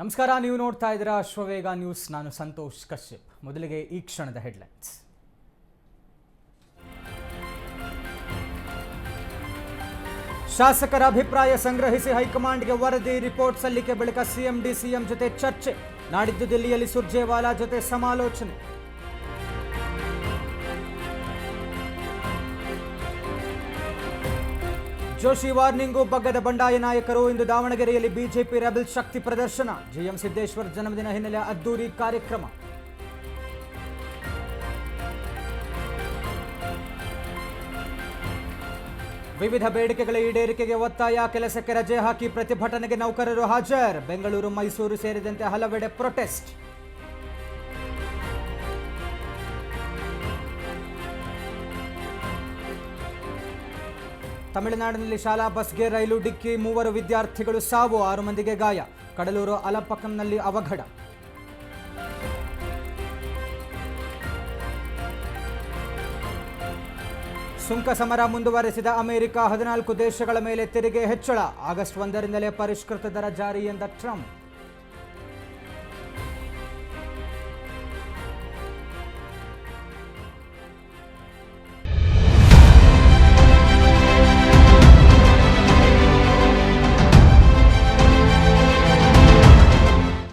ನಮಸ್ಕಾರ, ನೀವು ನೋಡ್ತಾ ಇದ್ದೀರಾ ಅಶ್ವವೇಗ ನ್ಯೂಸ್. ನಾನು ಸಂತೋಷ್ ಕಶ್ಯಪ್. ಮೊದಲಿಗೆ ಈ ಕ್ಷಣದ ಹೆಡ್ಲೈನ್ಸ್. ಶಾಸಕರ ಅಭಿಪ್ರಾಯ ಸಂಗ್ರಹಿಸಿ ಹೈಕಮಾಂಡ್ಗೆ ವರದಿ, ರಿಪೋರ್ಟ್ ಸಲ್ಲಿಕೆ ಬಳಿಕ ಸಿಎಂ ಡಿಸಿಎಂ ಜೊತೆ ಚರ್ಚೆ. ನಾಡಿದ್ದು ದಿಲ್ಲಿಯಲ್ಲಿ ಸುರ್ಜೇವಾಲಾ ಜೊತೆ ಸಮಾಲೋಚನೆ. ಜೋಶಿ ವಾರ್ನಿಂಗು ಬಗ್ಗದ ಬಂಡಾಯ ನಾಯಕರು ಇಂದು ದಾವಣಗೆರೆಯಲ್ಲಿ ಬಿಜೆಪಿ ರೆಬಲ್ ಶಕ್ತಿ ಪ್ರದರ್ಶನ. ಜಿಎಂ ಸಿದ್ದೇಶ್ವರ್ ಜನ್ಮದಿನ ಹಿನ್ನೆಲೆ ಅದ್ದೂರಿ ಕಾರ್ಯಕ್ರಮ. ವಿವಿಧ ಬೇಡಿಕೆಗಳ ಈಡೇರಿಕೆಗೆ ಒತ್ತಾಯ, ಕೆಲಸಕ್ಕೆ ರಜೆ ಹಾಕಿ ಪ್ರತಿಭಟನೆಗೆ ನೌಕರರು ಹಾಜರ್. ಬೆಂಗಳೂರು, ಮೈಸೂರು ಸೇರಿದಂತೆ ಹಲವೆಡೆ ಪ್ರೊಟೆಸ್ಟ್. ತಮಿಳುನಾಡಿನಲ್ಲಿ ಶಾಲಾ, ಬಸ್ಗೆ, ರೈಲು, ಡಿಕ್ಕಿ ಮೂವರು ವಿದ್ಯಾರ್ಥಿಗಳು ಸಾವು, ಆರು ಮಂದಿಗೆ ಗಾಯ. ಕಡಲೂರು ಅಲಪಕಂನಲ್ಲಿ ಅವಘಡ. ಸುಂಕ ಸಮರ ಮುಂದುವರೆಸಿದ ಅಮೆರಿಕ ಹದಿನಾಲ್ಕು ದೇಶಗಳ ಮೇಲೆ ತೆರಿಗೆ ಹೆಚ್ಚಳ. ಆಗಸ್ಟ್ ಒಂದರಿಂದಲೇ ಪರಿಷ್ಕೃತ ದರ ಜಾರಿ ಎಂದ ಟ್ರಂಪ್.